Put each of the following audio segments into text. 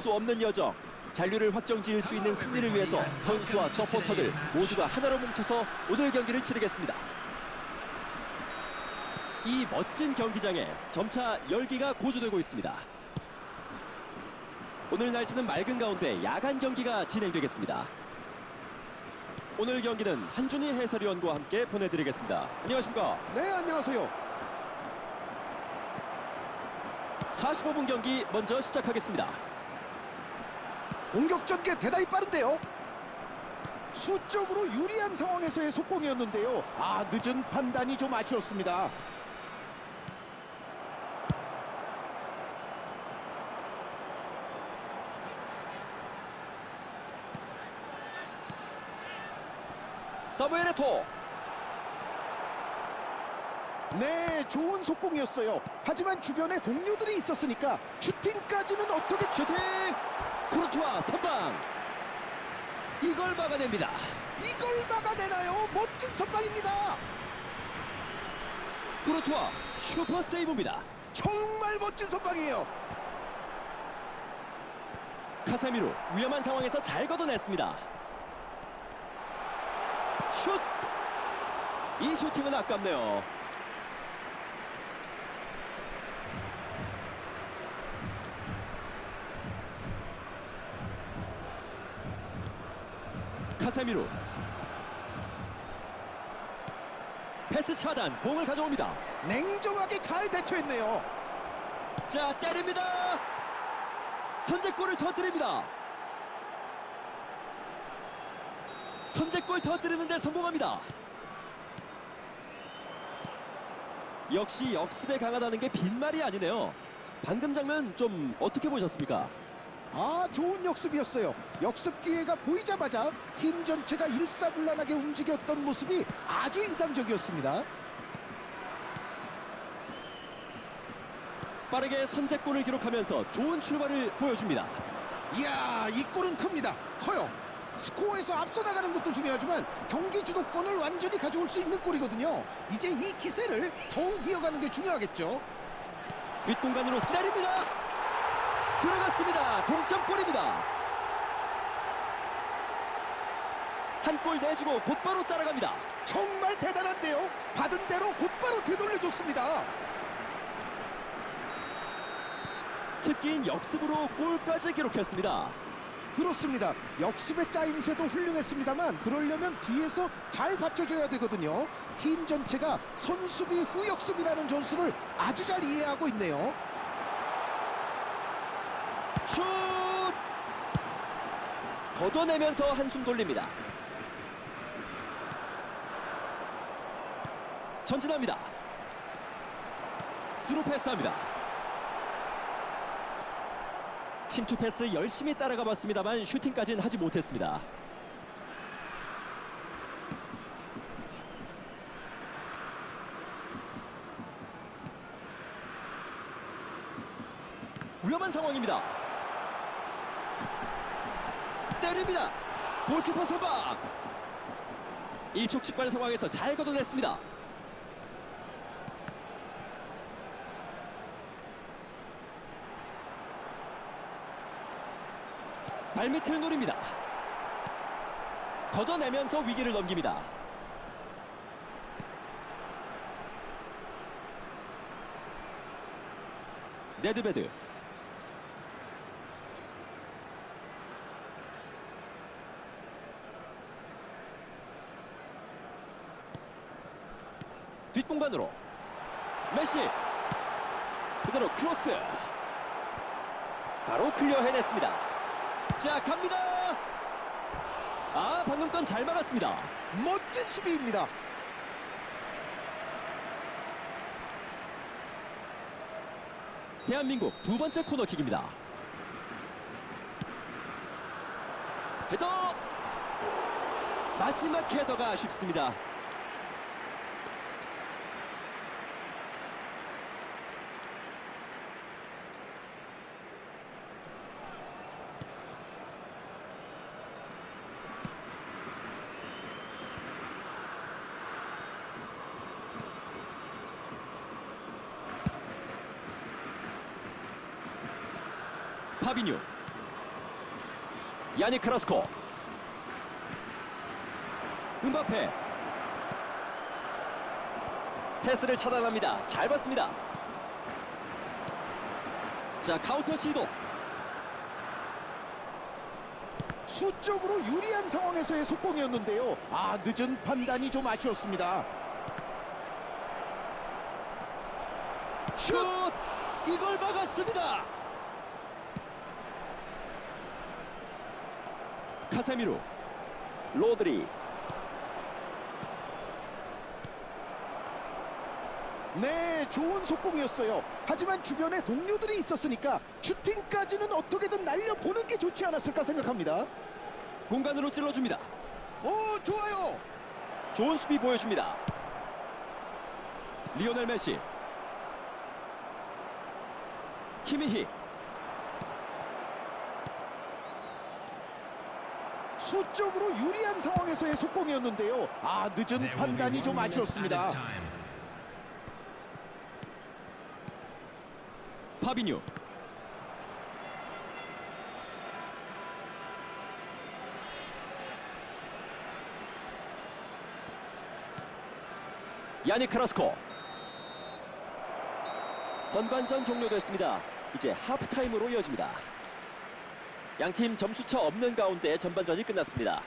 수 없는 여정. 잔류를 확정 지을 수 있는 승리를 위해서 선수와 서포터들 모두가 하나로 뭉쳐서 오늘 경기를 치르겠습니다. 이 멋진 경기장에 점차 열기가 고조되고 있습니다. 오늘 날씨는 맑은 가운데 야간 경기가 진행되겠습니다. 오늘 경기는 한준희 해설위원과 함께 보내드리겠습니다. 안녕하십니까? 네, 안녕하세요. 45분 경기 먼저 시작하겠습니다. 공격 전개 대단히 빠른데요. 수적으로 유리한 상황에서의 속공이었는데요. 아, 늦은 판단이 좀 아쉬웠습니다. 사무엘 에토 네, 좋은 속공이었어요. 하지만 주변에 동료들이 있었으니까 슈팅까지는 어떻게 슈팅 쿠르투아 선방 이걸 막아냅니다. 이걸 막아내나요? 멋진 선방입니다. 쿠르투아 슈퍼 세이브입니다. 정말 멋진 선방이에요. 카세미로 위험한 상황에서 잘 걷어냈습니다. 슛! 이 슈팅은 아깝네요. 카세미로 패스 차단 공을 가져옵니다. 냉정하게 잘 대처했네요. 자 때립니다. 선제골을 터뜨립니다. 선제골 터뜨리는데 성공합니다. 역시 역습에 강하다는 게 빈말이 아니네요. 방금 장면 좀 어떻게 보셨습니까? 아 좋은 역습이었어요. 역습 기회가 보이자마자 팀 전체가 일사불란하게 움직였던 모습이 아주 인상적이었습니다. 빠르게 선제골을 기록하면서 좋은 출발을 보여줍니다. 이야 이 골은 큽니다. 커요. 스코어에서 앞서 나가는 것도 중요하지만 경기 주도권을 완전히 가져올 수 있는 골이거든요. 이제 이 기세를 더욱 이어가는 게 중요하겠죠. 뒷공간으로 스내립니다. 들어갔습니다. 동점골입니다. 한 골 내주고 곧바로 따라갑니다. 정말 대단한데요 받은 대로 곧바로 되돌려줬습니다 특기인 역습으로 골까지 기록했습니다. 그렇습니다. 역습의 짜임새도 훌륭했습니다만 그러려면 뒤에서 잘 받쳐줘야 되거든요. 팀 전체가 선수비 후 역습이라는 전술을 아주 잘 이해하고 있네요. 슛! 걷어내면서 한숨 돌립니다. 전진합니다. 스루 패스합니다. 침투 패스 열심히 따라가 봤습니다만 슈팅까지는 하지 못했습니다. 위험한 상황입니다. 때립니다. 골키퍼 선방. 일촉즉발 상황에서 잘 걷어냈습니다. 발밑을 노립니다. 걷어내면서 위기를 넘깁니다. 네드베드 뒷공간으로. 메시. 그대로 크로스. 바로 클리어 해냈습니다. 자 갑니다. 아 방금 건 잘 막았습니다. 멋진 수비입니다. 대한민국 두 번째 코너킥입니다. 헤더! 마지막 헤더가 아쉽습니다 파비뉴 야니 크라스코 음바페 패스를 차단합니다. 잘 봤습니다. 자 카운터 시도 수적으로 유리한 상황에서의 속공이었는데요. 아 늦은 판단이 좀 아쉬웠습니다. 슛! 이걸 막았습니다. 카세미로 로드리 네, 좋은 속공이었어요. 하지만 주변에 동료들이 있었으니까 슈팅까지는 어떻게든 날려보는 게 좋지 않았을까 생각합니다. 공간으로 찔러줍니다. 오, 좋아요. 좋은 수비 보여줍니다. 리오넬 메시 키미히 수적으로 유리한 상황에서의 속공이었는데요. 아, 늦은 판단이 좀 아쉬웠습니다. 파비뉴 야니 크라스코 전반전 종료됐습니다. 이제 하프타임으로 이어집니다. 양팀 점수차 없는 가운데 전반전이 끝났습니다.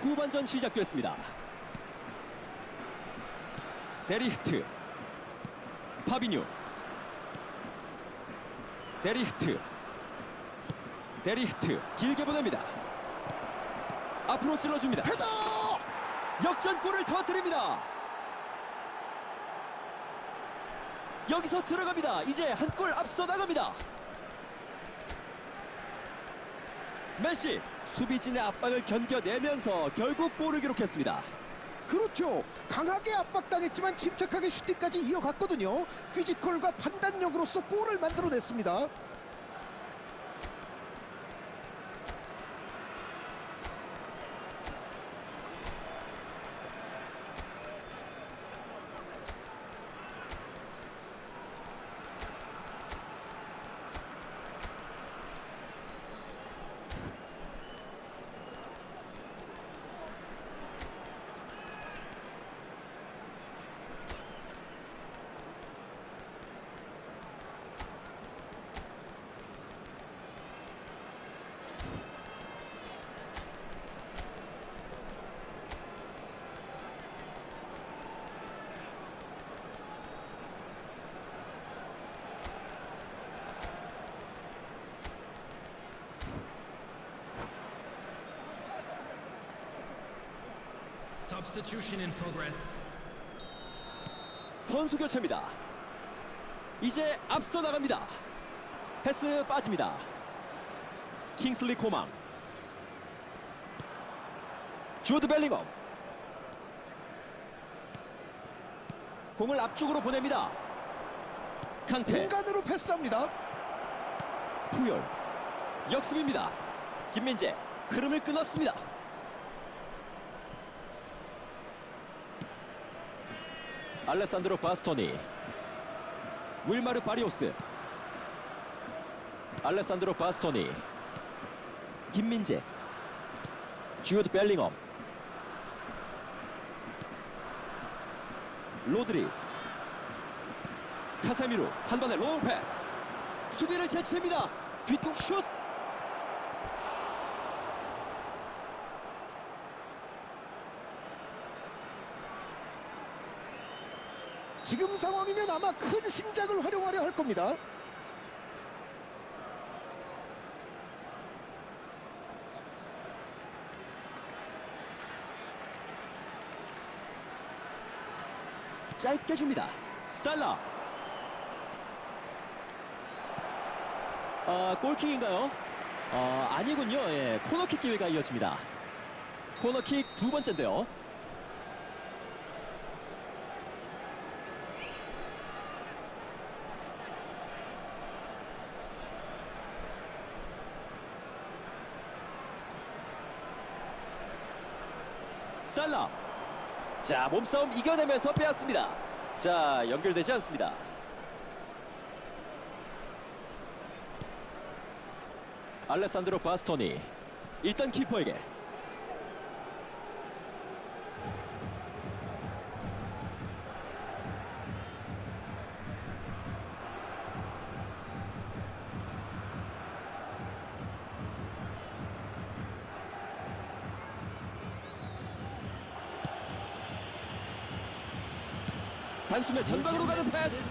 후반전 시작됐습니다. 데리히트 파비뉴 데리히트 데리히트 길게 보냅니다. 앞으로 찔러줍니다. 헤더! 역전골을 터뜨립니다. 여기서 들어갑니다. 이제 한 골 앞서 나갑니다. 메시 수비진의 압박을 견뎌내면서 결국 골을 기록했습니다. 그렇죠. 강하게 압박당했지만 침착하게 슈팅까지 이어갔거든요. 피지컬과 판단력으로서 골을 만들어냈습니다. 선수 교체입니다. 이제 앞서 나갑니다. 패스 빠집니다. 킹슬리 코망. 주드 벨링엄. 공을 앞쪽으로 보냅니다. 칸테, 공간으로 패스합니다. 푸열, 역습입니다. 김민재, 흐름을 끊었습니다. 알레산드로 바스토니 윌마르 바리오스 알레산드로 바스토니 김민재 주드 벨링엄 로드리 카세미로 한 번의 롱 패스. 수비를 제칩니다. 뒷공 슛 지금 상황이면 아마 큰 신작을 활용하려 할 겁니다. 짧게 줍니다. 살라. 아, 골킥인가요? 아, 아니군요. 예, 코너킥 기회가 이어집니다. 코너킥 두 번째인데요. 살라. 자, 몸싸움 이겨내면서 빼앗습니다. 자, 연결되지 않습니다. 알레산드로 바스토니. 일단 키퍼에게. 단숨에 전방으로 가는 패스.